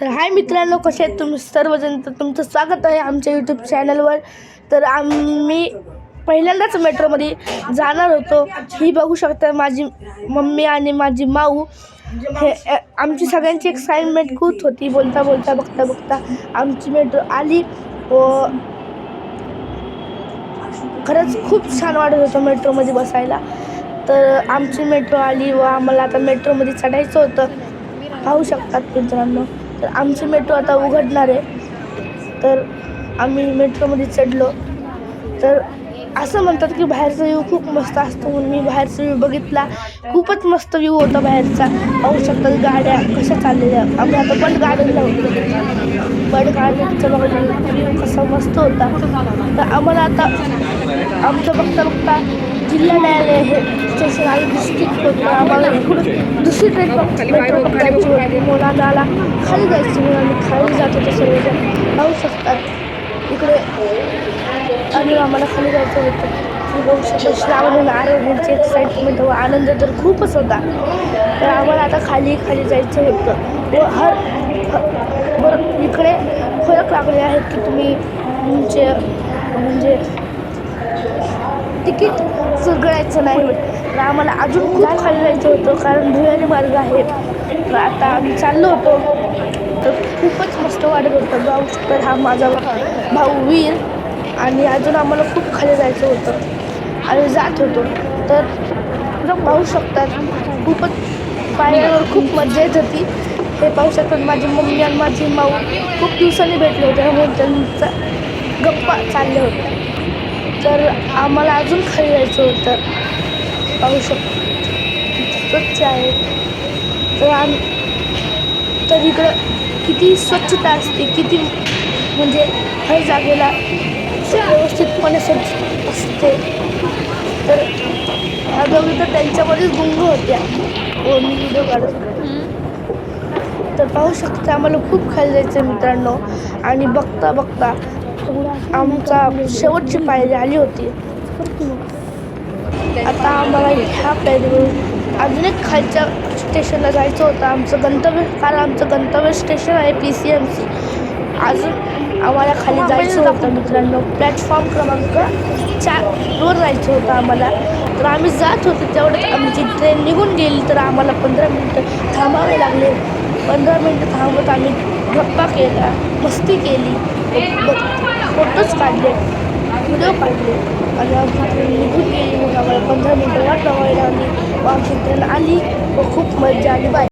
तर हाय मित्रांनो कसे आहेत तुम्ही सर्वजण? तर तुमचं स्वागत आहे आमच्या यूट्यूब चॅनलवर तर आम्ही पहिल्यांदाच मेट्रोमध्ये जाणार होतो. ही बघू शकता माझी मम्मी आणि माझी माऊ. हे आमची सगळ्यांची एक्साइटमेंट खूप होती. बोलता बोलता बघता बघता आमची मेट्रो आली. व खरंच खूप छान वाटत होतं मेट्रोमध्ये बसायला. तर आमची मेट्रो आली व आम्हाला आता मेट्रोमध्ये चढायचं होतं. पाहू शकतात मित्रांनो. तर आमची मेट्रो आता उघडणार आहे. तर आम्ही मेट्रोमध्ये चढलो. तर असं म्हणतात की बाहेरचा व्ह्यू खूप मस्त असतो म्हणून मी बाहेरचा व्ह्यू बघितला. खूपच मस्त व्ह्यू होता बाहेरचा. पाहू शकतात गाड्या कशा चाललेल्या. आम्ही आता बंड गार्डनला होतो बंड गार्डनचा बघा व्ह्यू कसा मस्त होता. तर आम्हाला आता आमचं बघता बघता जिल्हा न्यायालय हे स्टेशन आणि डिस्ट्रिक्ट होतं. आम्हाला इकडून दुसरी ट्रेन म्हणून आम्हाला खाली जायची आम्ही खाली जात होतो सर्वजण पाहू शकतात. इकडे आणि आम्हाला खाली जायचं होतं. बघू शकतो श्रावण एक्साइटमेंट व आनंद तर खूपच होता. तर आम्हाला आता खाली खाली जायचं होतं. व हर बरं इकडे फरक लागले आहेत की तुम्ही तुमचे म्हणजे तिकीट सगळायचं नाही तर आम्हाला अजून खूप खाली जायचं होतं कारण भुयारी मार्ग आहे. तर आता आम्ही चाललो होतो. तर खूपच मस्त वाटत होतं. जाऊ तर हा माझा भाऊ वीर. आणि अजून आम्हाला खूप खाली जायचं होतं. आणि जात होतो. तर तुम्ही पाहू शकतात. खूपच पायऱ्यावर खूप मजा येत होती. हे पाहू शकतात माझी मम्मी आणि माझी माऊ. खूप दिवसांनी भेटले होते. म्हणून त्यांचा गप्पा चालल्या होत्या. तर आम्हाला अजून खाली जायचं होतं. पाहू शकतो. स्वच्छ आहे. तर आम्ही तर इकडं किती स्वच्छता असते किती म्हणजे हर जागेला व्यवस्थितपणे स्वच्छ असते. तर ह्या दोघी तर त्यांच्यामध्येच गुंग होत्या. व मी व्हिडिओ काढत तर पाहू शकता आम्हाला खूप खाली जायचं मित्रांनो. आणि बघता बघता आमचा शेवटची पायरी आली होती. आता आम्हाला ह्या पायरीवरून अजून एक खालच्या स्टेशनला जायचं होतं. आमचं गंतव्य कारण आमचं गंतव्य स्टेशन आहे पी सी एम सी अजून आम्हाला खाली जायचं होतं मित्रांनो. प्लॅटफॉर्म क्रमांक चारवर जायचं होतं आम्हाला. तर आम्ही जात होतो तेवढ्यात आमची ट्रेन निघून गेली तर आम्हाला पंधरा मिनटं थांबावे लागले. पंधरा मिनटं थांबत आम्ही गप्पा केला मस्ती केली. फोटोज काढले. व्हिडिओ काढले. आणि आमची निघून गेली. मग आम्हाला पंधरा मिनटं वाट लावायला आली. व आली. व खूप मजा आली. बाय.